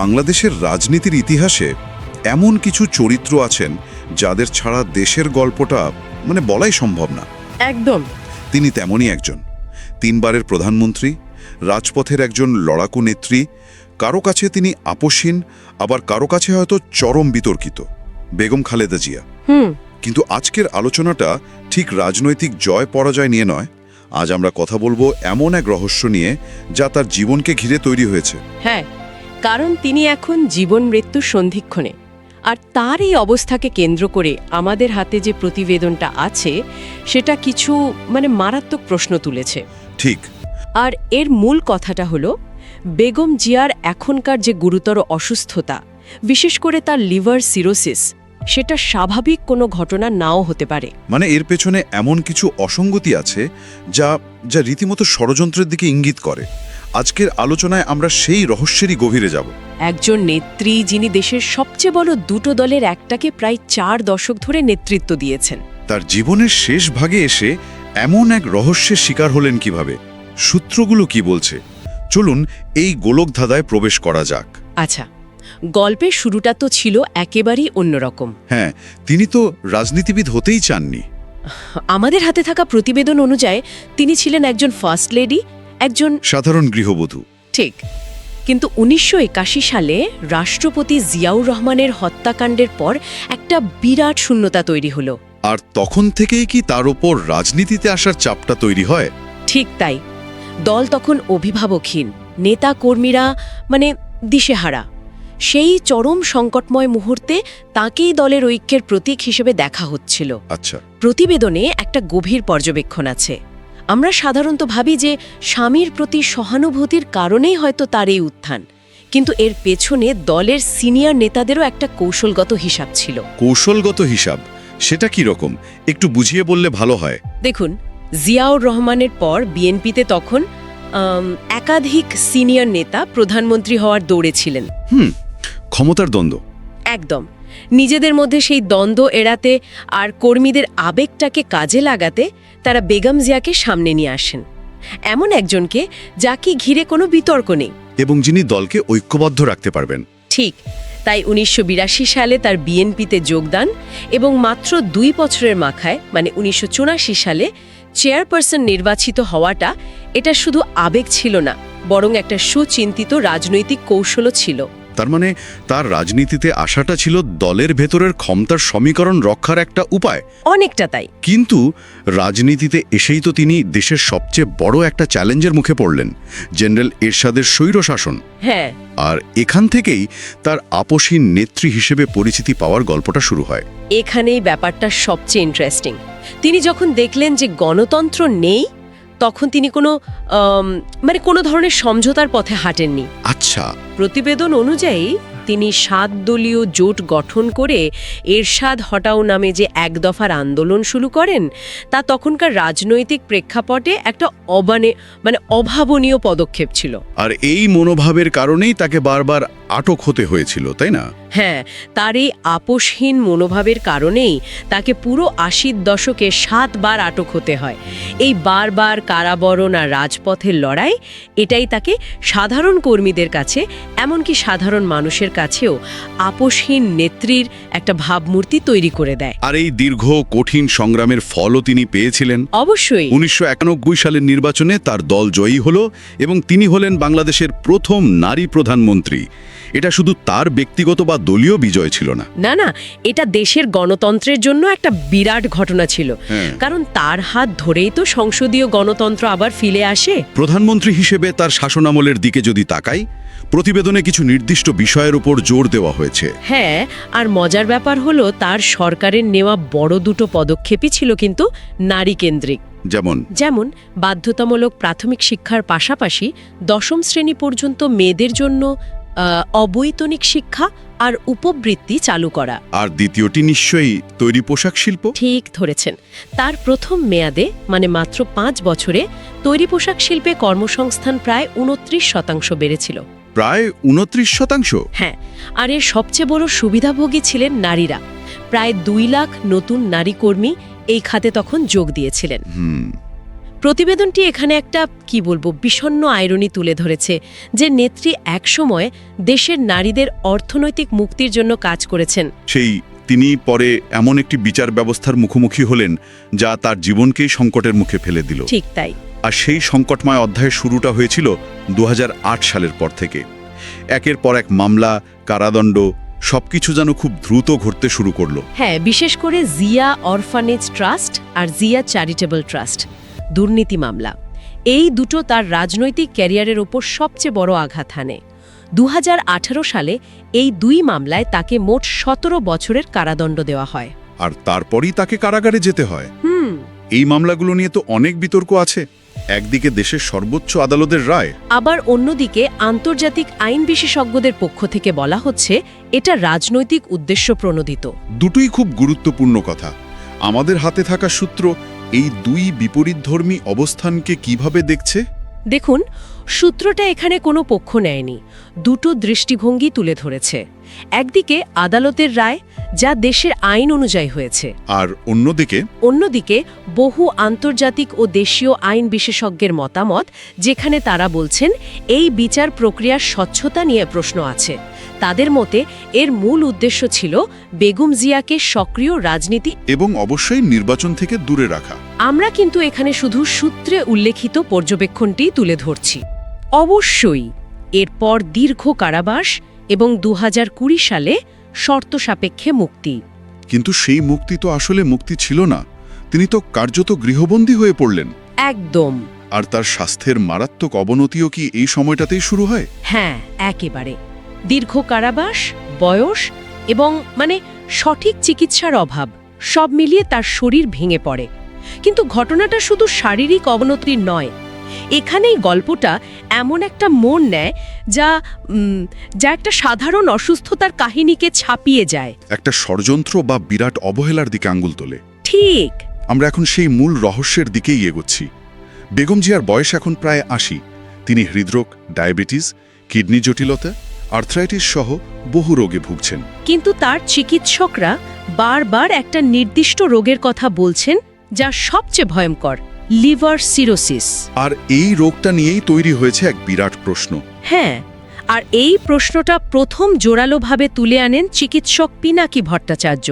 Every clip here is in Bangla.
বাংলাদেশের রাজনীতির ইতিহাসে এমন কিছু চরিত্র আছেন যাদের ছাড়া দেশের গল্পটা মানে বলাই সম্ভব না। একদম। তিনি তেমনই একজন। তিনবারের প্রধানমন্ত্রী রাজপথের একজন লড়াকু নেত্রী কারও কাছে তিনি আপোষহীন আবার কারও কাছে হয়তো চরম বিতর্কিত। বেগম খালেদা জিয়া। কিন্তু আজকের আলোচনাটা ঠিক রাজনৈতিক জয় পরাজয় নিয়ে নয়। আজ আমরা কথা বলব এমন এক রহস্য নিয়ে যা তার জীবনকে ঘিরে তৈরি হয়েছে। হ্যাঁ। কারণ তিনি এখন জীবন মৃত্যুর সন্ধিক্ষণে। আর তার এই অবস্থাকে কেন্দ্র করে আমাদের হাতে যে প্রতিবেদনটা আছে সেটা কিছু মানে মারাত্মক প্রশ্ন তুলেছে। ঠিক। আর এর মূল কথাটা হলো বেগম জিয়ার এখনকার যে গুরুতর অসুস্থতা বিশেষ করে তার লিভার সিরোসিস সেটা স্বাভাবিক কোনো ঘটনা নাও হতে পারে। মানে এর পেছনে এমন কিছু অসঙ্গতি আছে যা যা রীতিমতো ষড়যন্ত্রের দিকে ইঙ্গিত করে। আজকের আলোচনায় আমরা সেই রহস্যেরই গভীরে যাব। একজন নেত্রী যিনি দেশের সবচেয়ে বড় দুটো দলের একটাকে প্রায় চার দশক ধরে নেতৃত্ব দিয়েছেন। তার জীবনের শেষ ভাগে এসে এমন এক রহস্যের শিকার হলেন কীভাবে? সূত্রগুলো কি বলছে? চলুন এই গোলকধাঁধায় প্রবেশ করা যাক। আচ্ছা। গল্পের শুরুটা তো ছিল একেবারেই অন্যরকম। হ্যাঁ তিনি তো রাজনীতিবিদ হতেই চাননি। আমাদের হাতে থাকা প্রতিবেদন অনুযায়ী তিনি ছিলেন একজন ফার্স্ট লেডি একজন সাধারণ গৃহবধূ। ঠিক কিন্তু উনিশশো একাশি সালে রাষ্ট্রপতি জিয়াউর রহমানের হত্যাকাণ্ডের পর একটা বিরাট শূন্যতা তৈরি হলো। আর তখন থেকেই কি তার ওপর রাজনীতিতে আসার চাপটা তৈরি হয়? ঠিক তাই। দল তখন অভিভাবকহীন নেতা কর্মীরা মানে দিশেহারা। সেই চরম সংকটময় মুহূর্তে তাকেই দলের ঐক্যের প্রতীক হিসেবে দেখা হচ্ছিল। আচ্ছা। প্রতিবেদনে একটা গভীর পর্যবেক্ষণ আছে। আমরা সাধারণত ভাবি যে স্বামীর প্রতি সহানুভূতির কারণেই হয়তো তার এই উত্থান। কিন্তু এর পেছনে দলের সিনিয়র নেতাদেরও একটা কৌশলগত হিসাব ছিল। কৌশলগত হিসাব? সেটা কি রকম? একটু বুঝিয়ে বললে ভালো হয়। দেখুন জিয়াউর রহমানের পর বিএনপিতে তখন একাধিক সিনিয়র নেতা প্রধানমন্ত্রী হওয়ার দৌড়ে ছিলেন। হুম ক্ষমতার দ্বন্দ্ব। একদম। নিজেদের মধ্যে সেই দ্বন্দ্ব এড়াতে আর কর্মীদের আবেগটাকে কাজে লাগাতে তারা বেগম জিয়াকে সামনে নিয়ে আসেন। এমন একজনকে যাকে ঘিরে কোনো বিতর্ক নেই। এবং যিনি দলকে ঐক্যবদ্ধ রাখতে পারবেন। ঠিক তাই উনিশশো বিরাশি সালে তার বিএনপিতে যোগদান এবং মাত্র দুই বছরের মাথায় মানে উনিশশো চুরাশি সালে চেয়ারপারসন নির্বাচিত হওয়াটা এটা শুধু আবেগ ছিল না বরং একটা সুচিন্তিত রাজনৈতিক কৌশলও ছিল। তার মানে তার রাজনীতিতে আসাটা ছিল দলের ভেতরের ক্ষমতার সমীকরণ রক্ষার একটা উপায়। অনেকটা তাই। কিন্তু রাজনীতিতে এসেই তো তিনি দেশের সবচেয়ে বড় একটা চ্যালেঞ্জের মুখে পড়লেন জেনারেল এরশাদের স্বৈরশাসন হ্যাঁ। আর এখান থেকেই তার আপসীন নেত্রী হিসেবে পরিচিতি পাওয়ার গল্পটা শুরু হয়। এখানেই ব্যাপারটা সবচেয়ে ইন্টারেস্টিং তিনি যখন দেখলেন যে গণতন্ত্র নেই তখন তিনি কোনো মানে কোনো ধরনের সমঝোতার পথে হাঁটেননি। আচ্ছা। প্রতিবেদন অনুযায়ী তিনি সাত দলীয় জোট গঠন করে এরশাদ হটাও নামে যে এক দফার আন্দোলন শুরু করেন তা তখনকার রাজনৈতিক প্রেক্ষাপটে একটা অবানে মানে অভাবনীয় পদক্ষেপ ছিল। আর এই মনোভাবের কারণেই তাকে বারবার আটক হতে হয়েছিল তাই না? হ্যাঁ তার এই আপোষহীন মনোভাবের কারণেই তাকে পুরো আশির দশকে সাতবার আটক হতে হয়। এই বারবার কারাবরণ আর রাজপথের লড়াই এটাই তাকে সাধারণ কর্মীদের কাছে এমনকি সাধারণ মানুষের কাছেও আপোষহীন নেত্রীর একটা ভাবমূর্তি তৈরি করে দেয়। আর এই দীর্ঘ কঠিন সংগ্রামের ফলও তিনি পেয়েছিলেন। অবশ্যই। উনিশশো একানব্বই সালের নির্বাচনে তার দল জয়ী হল এবং তিনি হলেন বাংলাদেশের প্রথম নারী প্রধানমন্ত্রী। এটা শুধু তার ব্যক্তিগত বা দলীয় বিজয় ছিল না। না না এটা দেশের গণতন্ত্রের জন্য একটা বিরাট ঘটনা ছিল। হ্যাঁ। কারণ তার হাত ধরেই তো সংসদীয় গণতন্ত্র আবার ফিরে আসে। প্রধানমন্ত্রী হিসেবে তার শাসনামলের দিকে যদি তাকাই প্রতিবেদনে কিছু নির্দিষ্ট বিষয়ের উপর জোর দেওয়া হয়েছে। হ্যাঁ আর মজার ব্যাপার হলো তার সরকারের নেওয়া বড় দুটো পদক্ষেপই ছিল কিন্তু নারী কেন্দ্রিক যেমন? যেমন বাধ্যতামূলক প্রাথমিক শিক্ষার পাশাপাশি দশম শ্রেণি পর্যন্ত মেয়েদের জন্য অবৈতনিক শিক্ষা আর উপবৃত্তি চালু করা। আর দ্বিতীয়টি নিশ্চয়ই তৈরি পোশাক শিল্প? ঠিক ধরেছেন। তার প্রথম মেয়াদে মানে মাত্র পাঁচ বছরে তৈরি পোশাক শিল্পে কর্মসংস্থান প্রায় উনত্রিশ শতাংশ বেড়েছিল। প্রায় উনত্রিশ শতাংশ? হ্যাঁ আর এর সবচেয়ে বড় সুবিধাভোগী ছিলেন নারীরা। প্রায় দুই লাখ নতুন নারী কর্মী এই খাতে তখন যোগ দিয়েছিলেন। হুম। প্রতিবেদনটি এখানে একটা কি বলব বিষণ্ণ আয়রনি তুলে ধরেছে যে নেত্রী একসময় দেশের নারীদের অর্থনৈতিক মুক্তির জন্য কাজ করেছেন। সেই তিনি পরে এমন একটি বিচার ব্যবস্থার মুখোমুখি হলেন যা তার জীবনকেই সংকটের মুখে ফেলে দিল। ঠিক তাই। আর সেই সংকটময় অধ্যায়ের শুরুটা হয়েছিল দু হাজার আট সালের পর থেকে। একের পর এক মামলা কারাদণ্ড সবকিছু যেন খুব দ্রুত ঘটতে শুরু করল। হ্যাঁ বিশেষ করে জিয়া অরফানেজ ট্রাস্ট আর জিয়া চ্যারিটেবল ট্রাস্ট। দুর্নীতি মামলা। এই দুটো তার রাজনৈতিক ক্যারিয়ারের ওপর সবচেয়ে বড় আঘাত হানে। দু সালে এই দুই মামলায় তাকে মোট সতেরো বছরের কারাদণ্ড দেওয়া হয়। আর তারপরই তাকে কারাগারে যেতে হয়। হুম। এই মামলাগুলো নিয়ে তো অনেক বিতর্ক আছে। একদিকে দেশের সর্বোচ্চ আদালতের রায়। আবার অন্যদিকে আন্তর্জাতিক আইন বিশেষজ্ঞদের পক্ষ থেকে বলা হচ্ছে এটা রাজনৈতিক উদ্দেশ্য প্রণোদিত। দুটোই খুব গুরুত্বপূর্ণ কথা। আমাদের হাতে থাকা সূত্র এই দুই বিপরীতধর্মী অবস্থানকে কীভাবে দেখছে? দেখুন সূত্রটা এখানে কোনো পক্ষ নেয়নি। দুটো দৃষ্টিভঙ্গি তুলে ধরেছে। একদিকে আদালতের রায় যা দেশের আইন অনুযায়ী হয়েছে। আর অন্যদিকে? অন্যদিকে বহু আন্তর্জাতিক ও দেশীয় আইন বিশেষজ্ঞের মতামত যেখানে তারা বলছেন এই বিচার প্রক্রিয়ার স্বচ্ছতা নিয়ে প্রশ্ন আছে। তাদের মতে এর মূল উদ্দেশ্য ছিল বেগম জিয়াকে সক্রিয় রাজনীতি এবং অবশ্যই নির্বাচন থেকে দূরে রাখা। আমরা কিন্তু এখানে শুধু সূত্রে উল্লেখিত পর্যবেক্ষণটি তুলে ধরছি। অবশ্যই এরপর দীর্ঘ কারাবাস এবং দু হাজার কুড়ি সালে শর্ত সাপেক্ষে মুক্তি। কিন্তু সেই মুক্তি তো আসলে মুক্তি ছিল না। তিনি তো কার্যত গৃহবন্দী হয়ে পড়লেন। একদম। আর তার স্বাস্থ্যের মারাত্মক অবনতিও কি এই সময়টাতেই শুরু হয়? হ্যাঁ একেবারে। দীর্ঘ কারাবাস বয়স এবং মানে সঠিক চিকিৎসার অভাব সব মিলিয়ে তার শরীর ভেঙে পড়ে। কিন্তু ঘটনাটা শুধু শারীরিক অবনতির নয় এখানেই গল্পটা এমন একটা মন নেয় যা যা একটা সাধারণ অসুস্থতার কাহিনীকে ছাপিয়ে যায়। একটা ষড়যন্ত্র বা বিরাট অবহেলার দিকে আঙ্গুল তোলে। ঠিক। আমরা এখন সেই মূল রহস্যের দিকেই এগোচ্ছি। বেগম জিয়ার বয়স এখন প্রায় আশি। তিনি হৃদরোগ ডায়াবেটিস কিডনি জটিলতা আর্থ্রাইটিস সহ বহু রোগে ভুগছেন। কিন্তু তার চিকিৎসকরা বারবার একটা নির্দিষ্ট রোগের কথা বলছেন যা সবচেয়ে ভয়ঙ্কর লিভার সিরোসিস। আর এই রোগটা নিয়েই তৈরি হয়েছে এক বিরাট প্রশ্ন। হ্যাঁ আর এই প্রশ্নটা প্রথম জোরালোভাবে তুলে আনেন চিকিৎসক পিনাকি ভট্টাচার্য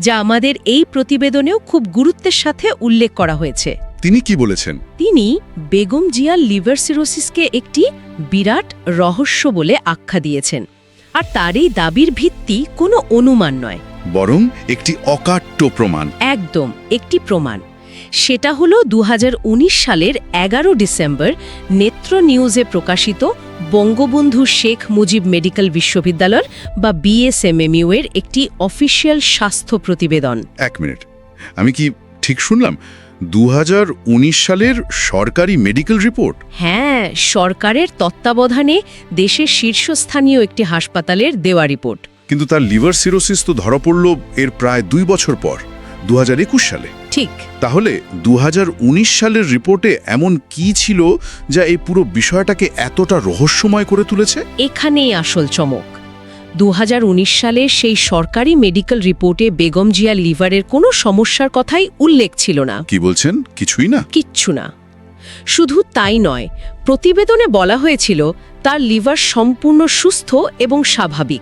যা আমাদের এই প্রতিবেদনেও খুব গুরুত্বের সাথে উল্লেখ করা হয়েছে। তিনি কি বলেছেন? তিনি বেগম জিয়ার লিভার সিরোসিসকে একটি বিরাট রহস্য বলে আখ্যা দিয়েছেন। আর তার এই দাবির ভিত্তি কোনো অনুমান নয়। বরং একটি অকাট্য প্রমাণ। একদম একটি প্রমাণ। সেটা হলো দু হাজার উনিশ সালের এগারো ডিসেম্বর নেত্র নিউজে প্রকাশিত বঙ্গবন্ধু শেখ মুজিব মেডিকেল বিশ্ববিদ্যালয়ের বা বিএসএমএমইউ এর একটি অফিসিয়াল স্বাস্থ্য প্রতিবেদন। এক মিনিট আমি কি ঠিক শুনলাম? দু হাজার উনিশ সালের সরকারি মেডিকেল রিপোর্ট। হ্যাঁ সরকারের তত্ত্বাবধানে দেশের শীর্ষস্থানীয় একটি হাসপাতালের দেওয়া রিপোর্ট। কিন্তু তার লিভার সিরোসিস তো ধরা পড়ল এর প্রায় দুই বছর পর দু হাজার একুশ সালে। ঠিক। তাহলে দু হাজার উনিশ সালের রিপোর্টে এমন কি ছিল যা এই পুরো বিষয়টাকে এতটা রহস্যময় করে তুলেছে? এখানেই আসল চমক। দু হাজার উনিশ সালে সেই সরকারি মেডিকেল রিপোর্টে বেগম জিয়া লিভারের কোনো সমস্যার কথাই উল্লেখ ছিল না। কি বলছেন? কিছুই না? কিচ্ছু না। শুধু তাই নয় প্রতিবেদনে বলা হয়েছিল তার লিভার সম্পূর্ণ সুস্থ এবং স্বাভাবিক।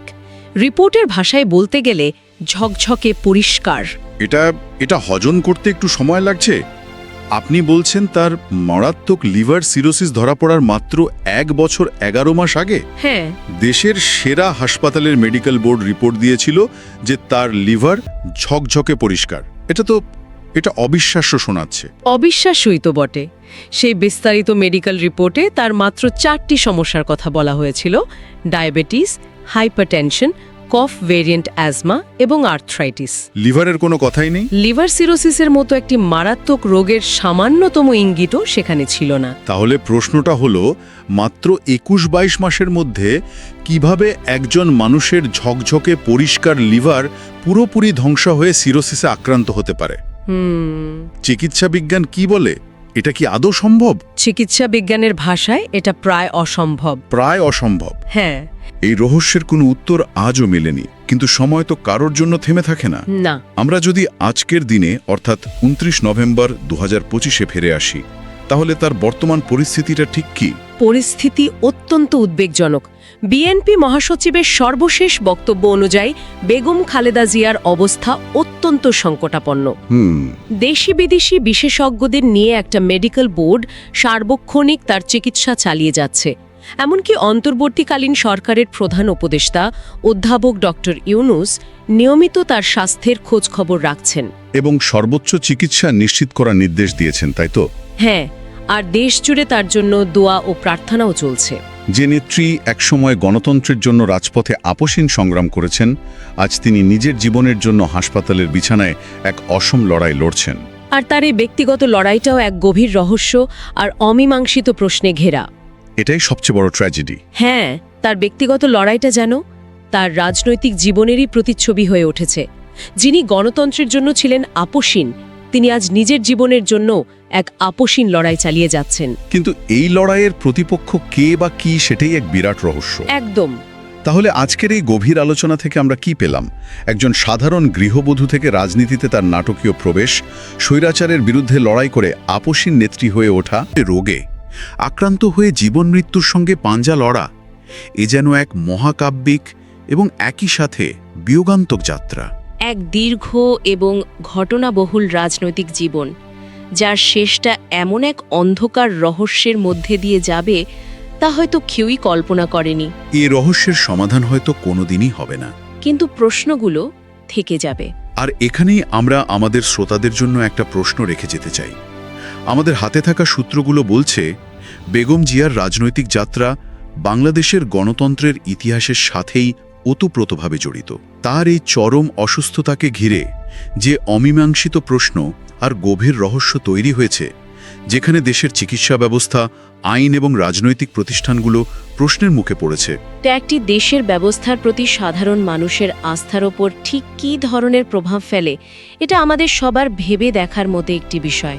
রিপোর্টের ভাষায় বলতে গেলে ঝকঝকে পরিষ্কার। এটা এটা হজম করতে একটু সময় লাগছে? আপনি বলছেন তার মারাত্মক লিভার সিরোসিস ধরা পড়ার মাত্র এক বছর এগারো মাস আগে? হ্যাঁ। দেশের সেরা হাসপাতালের মেডিকেল বোর্ড রিপোর্ট দিয়েছিল যে তার লিভার ঝকঝকে পরিষ্কার। এটা তো এটা অবিশ্বাস্য শোনাচ্ছে। অবিশ্বাস্যই তো বটে। সেই বিস্তারিত মেডিকেল রিপোর্টে তার মাত্র চারটি সমস্যার কথা বলা হয়েছিল diabetes hypertension cough variant asthma এবং আর্থ্রাইটিস। লিভারের কোনো কথাই নেই? লিভার সিরোসিসের মতো একটি মারাত্মক রোগের সামান্যতম ইঙ্গিতও সেখানে ছিল না। তাহলে প্রশ্নটা হলো মাত্র একুশ বাইশ মাসের মধ্যে কীভাবে একজন মানুষের ঝকঝকে পরিষ্কার লিভার পুরোপুরি ধ্বংস হয়ে সিরোসিসে আক্রান্ত হতে পারে? চিকিৎসা বিজ্ঞান কি বলে? এটা কি আদৌ সম্ভব? চিকিৎসা বিজ্ঞানের ভাষায় এটা প্রায় অসম্ভব। প্রায় অসম্ভব। হ্যাঁ। এই রহস্যের কোনো উত্তর আজও মেলেনি কিন্তু সময় তো কারোর জন্য থেমে থাকে না। না। আমরা যদি আজকের দিনে অর্থাৎ উনত্রিশ নভেম্বর দু হাজার ফিরে আসি তাহলে তার বর্তমান পরিস্থিতিটা ঠিক কি? পরিস্থিতি অত্যন্ত উদ্বেগজনক। বিএনপি মহাসচিবের সর্বশেষ বক্তব্য অনুযায়ী বেগম খালেদা জিয়ার অবস্থা অত্যন্ত সংকটাপন্ন। হুম। দেশি বিদেশি বিশেষজ্ঞদের নিয়ে একটা মেডিকেল বোর্ড সার্বক্ষণিক তার চিকিৎসা চালিয়ে যাচ্ছে। এমনকি অন্তর্বর্তীকালীন সরকারের প্রধান উপদেষ্টা অধ্যাপক ডক্টর ইউনুস নিয়মিত তার স্বাস্থ্যের খোঁজ খবর রাখছেন। এবং সর্বোচ্চ চিকিৎসা নিশ্চিত করার নির্দেশ দিয়েছেন তাই তো? হ্যাঁ আর দেশ জুড়ে তার জন্য দোয়া ও প্রার্থনাও চলছে। যে নেত্রী একসময় গণতন্ত্রের জন্য রাজপথে আপোষহীন সংগ্রাম করেছেন আজ তিনি নিজের জীবনের জন্য হাসপাতালের বিছানায় এক অসম লড়াই লড়ছেন। আর তার এই ব্যক্তিগত লড়াইটাও এক গভীর রহস্য আর অমীমাংসিত প্রশ্নে ঘেরা। এটাই সবচেয়ে বড় ট্র্যাজেডি হ্যাঁ তার ব্যক্তিগত লড়াইটা যেন তার রাজনৈতিক জীবনেরই প্রতিচ্ছবি হয়ে উঠেছে। যিনি গণতন্ত্রের জন্য ছিলেন আপোষীন তিনি আজ নিজের জীবনের জন্য এক আপোষীন লড়াই চালিয়ে যাচ্ছেন। কিন্তু এই লড়াইয়ের প্রতিপক্ষ কে বা কি সেটাই এক বিরাট রহস্য। একদম। তাহলে আজকের এই গভীর আলোচনা থেকে আমরা কি পেলাম? একজন সাধারণ গৃহবধূ থেকে রাজনীতিতে তার নাটকীয় প্রবেশ স্বৈরাচারের বিরুদ্ধে লড়াই করে আপোষীন নেত্রী হয়ে ওঠা রোগে। আক্রান্ত হয়ে জীবন মৃত্যুর সঙ্গে পাঞ্জা লড়া এ যেন এক মহাকাব্যিক এবং একই সাথে বিয়োগান্তক যাত্রা। এক দীর্ঘ এবং ঘটনাবহুল রাজনৈতিক জীবন যার শেষটা এমন এক অন্ধকার রহস্যের মধ্যে দিয়ে যাবে তা হয়তো কেউই কল্পনা করেনি। এ রহস্যের সমাধান হয়তো কোনোদিনই হবে না। কিন্তু প্রশ্নগুলো থেকে যাবে। আর এখানেই আমরা আমাদের শ্রোতাদের জন্য একটা প্রশ্ন রেখে যেতে চাই। আমাদের হাতে থাকা সূত্রগুলো বলছে, বেগম জিয়ার রাজনৈতিক যাত্রা বাংলাদেশের গণতন্ত্রের ইতিহাসের সাথেই ওতপ্রোতভাবে জড়িত। তার এই চরম অসুস্থতাকে ঘিরে যে অমীমাংসিত প্রশ্ন আর গভীর রহস্য তৈরি হয়েছে, যেখানে দেশের চিকিৎসা ব্যবস্থা, আইন এবং রাজনৈতিক প্রতিষ্ঠানগুলো প্রশ্নের মুখে পড়েছে। একটি দেশের ব্যবস্থার প্রতি সাধারণ মানুষের আস্থার ওপর ঠিক কী ধরনের প্রভাব ফেলে, এটা আমাদের সবার ভেবে দেখার মতো একটি বিষয়।